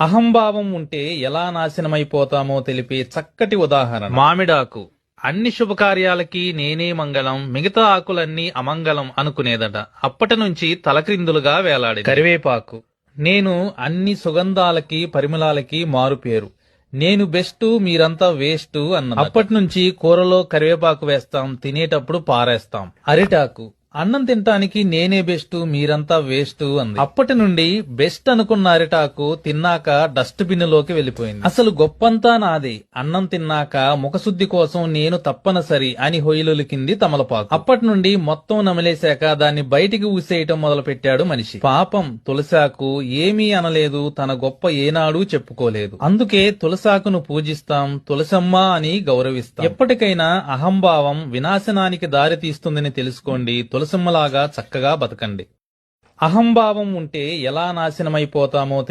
అహంభావం ఉంటే ఎలా నాశనమైపోతామో తెలిపే చక్కటి ఉదాహరణ. మామిడాకు. అన్ని శుభకార్యాలకి నేనే మంగళం మిగతా ఆకులన్నీ అమంగళం అనుకునేదట. అప్పటి నుంచి తలక్రిందులుగా వేలాడి కరివేపాకు. నేను అన్ని సుగంధాలకి పరిమళాలకి మారుపేరు నేను బెస్ట్ మీరంతా వేస్ట్ అన్న అప్పటి నుంచి కూరలో కరివేపాకు వేస్తాం తినేటప్పుడు పారేస్తాం. అరిటాకు. అన్నం తినటానికి నేనే బెస్ట్ మీరంతా వేస్ట్ అంది. అప్పటి నుండి బెస్ట్ అనుకున్న అరిటాకు తిన్నాక డస్ట్ బిన్లోకి వెళ్ళిపోయింది. అసలు గొప్పంతా నాదే. అన్నం తిన్నాక ముఖశుద్ధి కోసం నేను తప్పనిసరి అని హొయిలులికింది తమలపాకు. అప్పటి నుండి మొత్తం నమిలేశాక దాన్ని బయటికి ఊసేయటం మొదలు పెట్టాడు మనిషి. పాపం తులసాకు ఏమీ అనలేదు తన గొప్ప ఏనాడు చెప్పుకోలేదు. అందుకే తులసాకును పూజిస్తాం తులసమ్మ అని గౌరవిస్తాం. ఎప్పటికైనా అహంభావం వినాశనానికి దారి తీస్తుందని తెలుసుకోండి తులసమ్మలాగా చక్కగా బతకండి. అహంభావం ఉంటే ఎలా నాశనమైపోతామో